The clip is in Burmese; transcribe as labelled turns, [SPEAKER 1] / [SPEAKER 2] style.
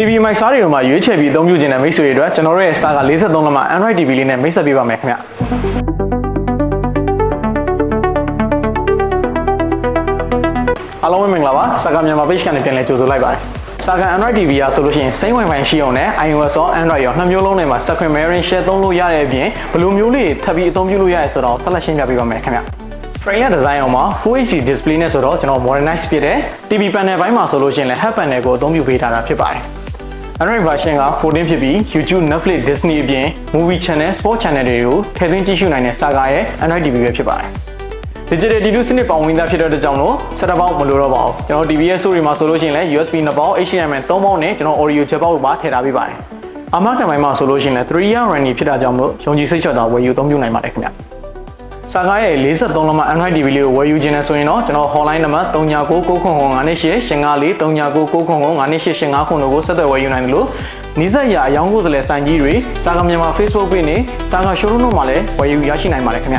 [SPEAKER 1] TV မိုက်စားတွေကိုမှရွေးချယ်ပြီးအသုံးပြုခြင်းတဲ့မိတ်ဆွေတွေအတွက်ကျွန်တော်တို့ရဲ့စာက53လက်မ Android TV လေးနဲ့မိတ်ဆက်ပေးပါမယ်ခင်ဗျအားလုံးပဲမင်္ဂလာပါစာကမြန်မာ page ကနေပြန်လည်ကြိုဆိုလိုက်ပါတယ်စာက Android TV ရာဆိုလို့ရှိရင်စိမ့် Wi-Fi ရှိအောင်နဲ့ iOS ရော Android ရောနှစ်မျိုးလုံးနဲ့မှာ Screen Mirroring Share သုံးလို့ရတဲ့အပြင်ဘယ်လိုမျိုးလေးထပ်ပြီးအသုံးပြုလို့ရရဲဆိုတော့ဆက်လက်ရှင်းပြပေးပါမယ်ခင်ဗျ Frame ရဲ့ design အောင်မှာ Full HD display နဲ့ဆိုတော့ကျွန်တော် modernize ဖြစ်တဲ့ TV panel ဘိုင်းမှာဆိုလို့ရှိရင်လည်း head panel ကိုအသုံးပြုပေးထားတာဖြစ်ပါတယ် Android version က14ဖြစ်ပြီး YouTube, Netflix, Disney အပြင် Movie Channel, Sport Channel တွေကိုထည့်သွင်းကြည့်ရှုနိုင်တဲ့စာကားရဲ့ Android TV ပဲဖြစ်ပါတယ်။ Digital TV စနစ်ပေါင်းဝင်သားဖြစ်တဲ့အတွက်ကြောင့်လို့ setup box မလိုတော့ပါဘူး။ကျွန်တော် TV ရဲ့ source တွေမှာဆိုလို့ရှိရင်လည်း USB 2ပေါက် HDMI 3ပေါက်နဲ့ကျွန်တော် audio jack ပေါက်ပါထည့်ထားပေးပါတယ်။အမကံပိုင်းမှာဆိုလို့ရှိရင်လည်း3 year running ဖြစ်တာကြောင့်မို့ယုံကြည်စိတ်ချတာဝယ်ယူအသုံးပြုနိုင်ပါတယ်ခင်ဗျ။ စာကားရဲ့53လက်မ Android TV လေးကိုဝယ်ယူခြင်းနဲ့ဆိုရင်တော့ကျွန်တော် hotline နံပါတ်399998 854 399998 855ခုတို့ကိုဆက်သွယ်ဝယ်ယူနိုင်တယ်လို့နီးစပ်ရာအယောင်းကိုယ်စားလှယ်ဆိုင်ကြီးတွေစာကမြန်မာ Facebook page နဲ့စာက showroom တို့မှာလည်းဝယ်ယူရရှိနိုင်ပါတယ်ခင်ဗျ